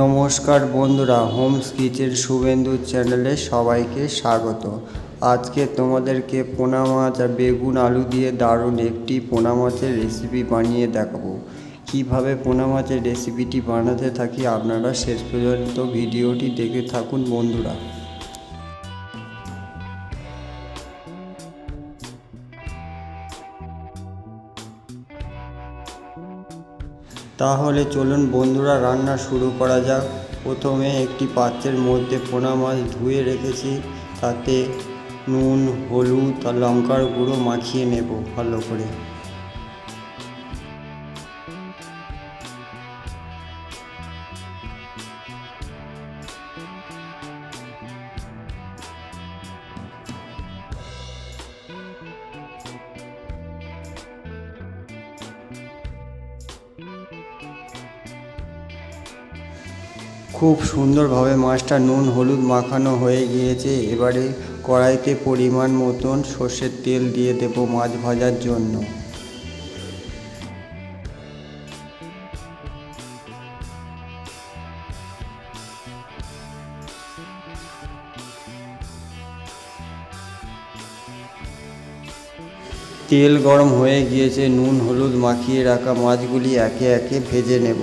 নমস্কার বন্ধুরা হোম স্কিচের শুভেন্দু চ্যানেলে সবাইকে স্বাগত। আজকে তোমাদেরকে পোনা মাছ আর বেগুন আলু দিয়ে দারুণ একটি পোনা মাছের রেসিপি বানিয়ে দেখাবো। কীভাবে পোনা মাছের রেসিপিটি বানাতে থাকি আপনারা শেষ পর্যন্ত ভিডিওটি দেখে থাকুন বন্ধুরা। তাহলে চলুন বন্ধুরা, রান্না শুরু করা যাক। প্রথমে একটি পাত্রের মধ্যে পোনা মাছ ধুয়ে রেখেছি, তাতে নুন, হলুদ আর লঙ্কার গুঁড়ো মাখিয়ে নেব ভালো করে। খুব সুন্দরভাবে মাছটা নুন, হলুদ মাখানো হয়ে গিয়েছে। এবারে কড়াইতে পরিমাণ মতন সর্ষের তেল দিয়ে দেব মাছ ভাজার জন্য। তেল গরম হয়ে গিয়েছে। নুন, হলুদ মাখিয়ে রাখা মাছগুলি একে একে ভেজে নেব।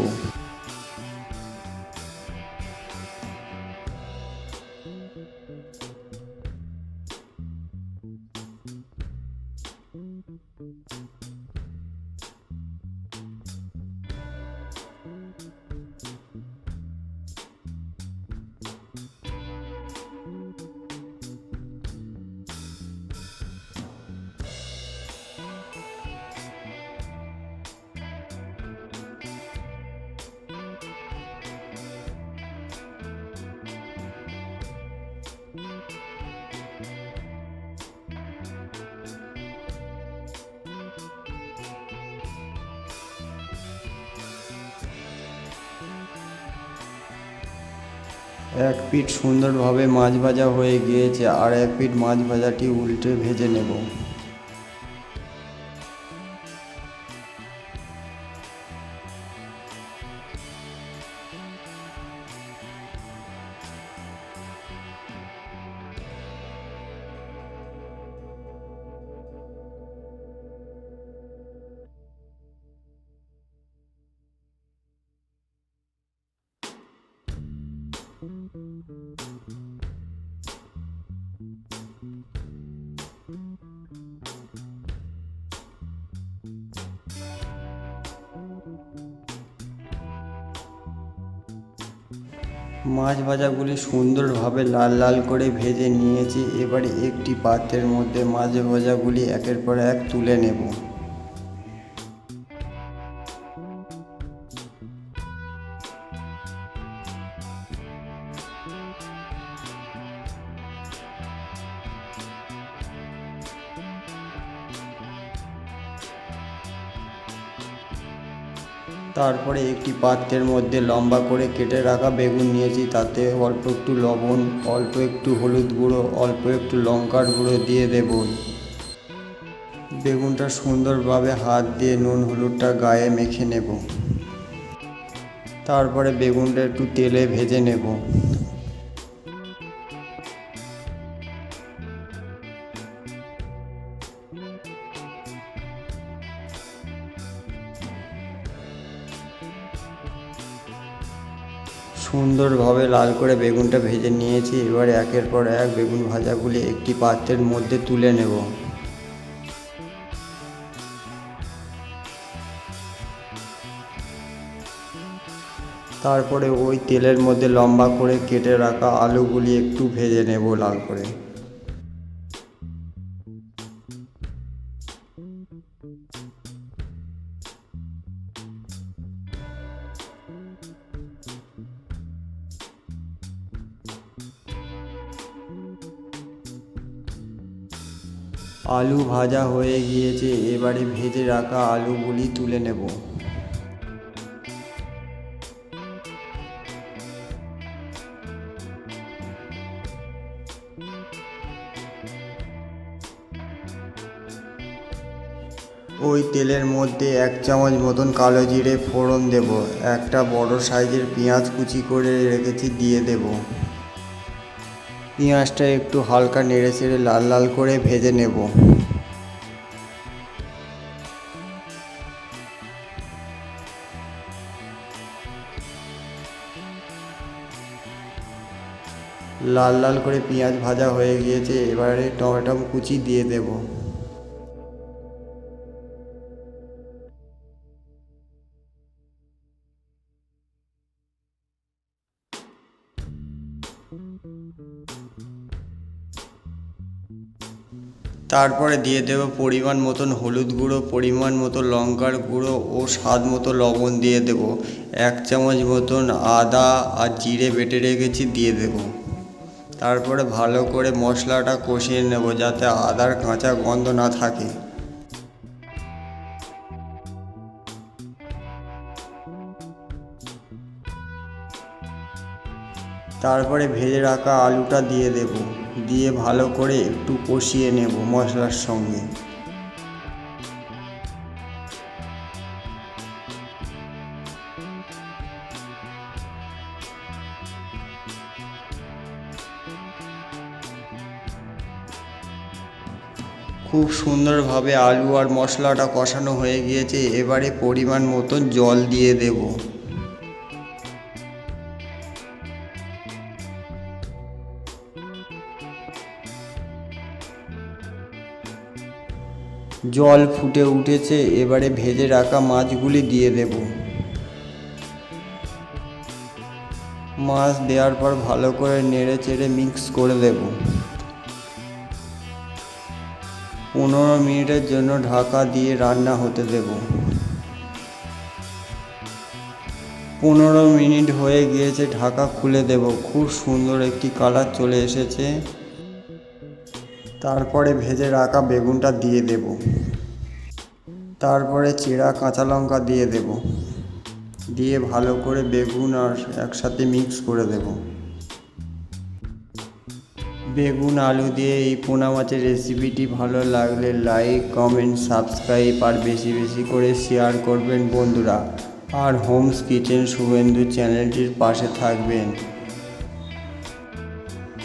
এক পিঠ সুন্দরভাবে মাছ ভাজা হয়ে গিয়েছে আর এক পিঠ মাছ ভাজাটি উল্টে ভেজে নেব। মাছ ভাজাগুলি সুন্দরভাবে লাল লাল করে ভেজে নিয়েছি। এবারে একটি পাত্রের মধ্যে মাছ ভাজাগুলি একের পর এক তুলে নেব। তারপরে একটি পাত্রের মধ্যে লম্বা করে কেটে রাখা বেগুন নিয়েছি, তাতে অল্প একটু লবণ, অল্প একটু হলুদ গুঁড়ো, অল্প একটু লঙ্কার গুঁড়ো দিয়ে দেব। বেগুনটা সুন্দরভাবে হাত দিয়ে নুন হলুদটা গায়ে মেখে নেব। তারপরে বেগুনটা একটু তেলে ভেজে নেব। সুন্দরভাবে লাল করে বেগুনটা ভেজে নিয়েছি। এবার একের পর এক বেগুন ভাজাগুলি একটি পাত্রের মধ্যে তুলে নেব। তারপরে ওই তেলের মধ্যে লম্বা করে কেটে রাখা আলুগুলি একটু ভেজে নেব লাল করে। আলু ভাজা হয়ে গিয়েছে, এবারে ভেজে রাখা আলুগুলি তুলে নেব। ওই তেলের মধ্যে এক চামচ মতন কালো জিরে ফোড়ন দেব, একটা বড় সাইজের পেঁয়াজ কুচি করে রেখেছি, দিয়ে দেব। পেঁয়াজটা একটু হালকা নেড়ে চেড়ে লাল লাল করে ভেজে নেব। লাল লাল করে পেঁয়াজ ভাজা হয়ে গিয়েছে, এবারে টমেটো কুচি দিয়ে দেব। তারপরে দিয়ে দেব পরিমাণ মতন হলুদ গুঁড়ো, পরিমাণ মতো লঙ্কার গুঁড়ো ও স্বাদ মতো লবণ দিয়ে দেব। এক চামচ মতন আদা আর জিরে বেটে রেখেছি, দিয়ে দেব। তারপরে ভালো করে মশলাটা কষিয়ে নেব যাতে আদার কাঁচা গন্ধ না থাকে। তারপরে ভেজে রাখা আলুটা দিয়ে দেব। দিয়ে ভালো করে একটু কষিয়ে নেব মশলার সঙ্গে। খুব সুন্দরভাবে আলু আর মশলাটা কষানো হয়ে গিয়েছে, এবারে পরিমাণ মতন জল দিয়ে দেব। জল ফুটে উঠেছে, এবারে ভেজে রাখা মাছগুলি দিয়ে দেব। মাছ দেওয়ার পর ভালো করে নেড়ে চেড়ে মিক্স করে দেব। পনেরো মিনিটের জন্য ঢাকা দিয়ে রান্না হতে দেব। পনেরো মিনিট হয়ে গিয়েছে, ঢাকা খুলে দেব। খুব সুন্দর একটি কালার চলে এসেছে। তারপরে ভেজে রাখা বেগুনটা দিয়ে দেব। তারপরে চেরা কাঁচা লঙ্কা দিয়ে দেব। দিয়ে ভালো করে বেগুন আর একসাথে মিক্স করে দেব। বেগুন, আলু দিয়ে এই পোনা মাছের রেসিপিটি ভালো লাগলে লাইক, কমেন্ট, সাবস্ক্রাইব আর বেশি বেশি করে শেয়ার করবেন বন্ধুরা। আর হোমস কিচেন শুভেন্দু চ্যানেলটির পাশে থাকবেন।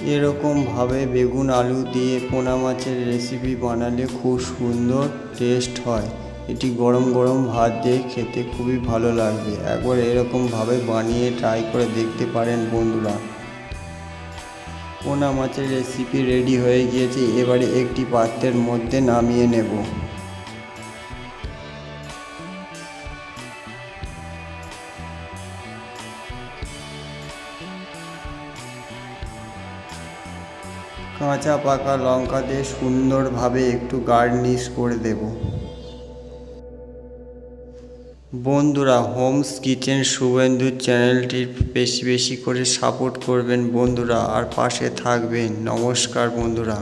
এরকমভাবে বেগুন আলু দিয়ে পোনা মাছের রেসিপি বানালে খুব সুন্দর টেস্ট হয়। এটি গরম গরম ভাত দিয়ে খেতে খুবই ভালো লাগবে। একবার এরকমভাবে বানিয়ে ট্রাই করে দেখতে পারেন বন্ধুরা। পোনা মাছের রেসিপি রেডি হয়ে গিয়েছে। এবারে একটি পাত্রের মধ্যে নামিয়ে নেব। কাঁচা, পাকা লঙ্কা দিয়ে সুন্দরভাবে একটু গার্নিশ করে দেব। বন্ধুরা, হোমস কিচেন শুভেন্দু চ্যানেলটির বেশি বেশি করে সাপোর্ট করবেন বন্ধুরা, আর পাশে থাকবেন। নমস্কার বন্ধুরা।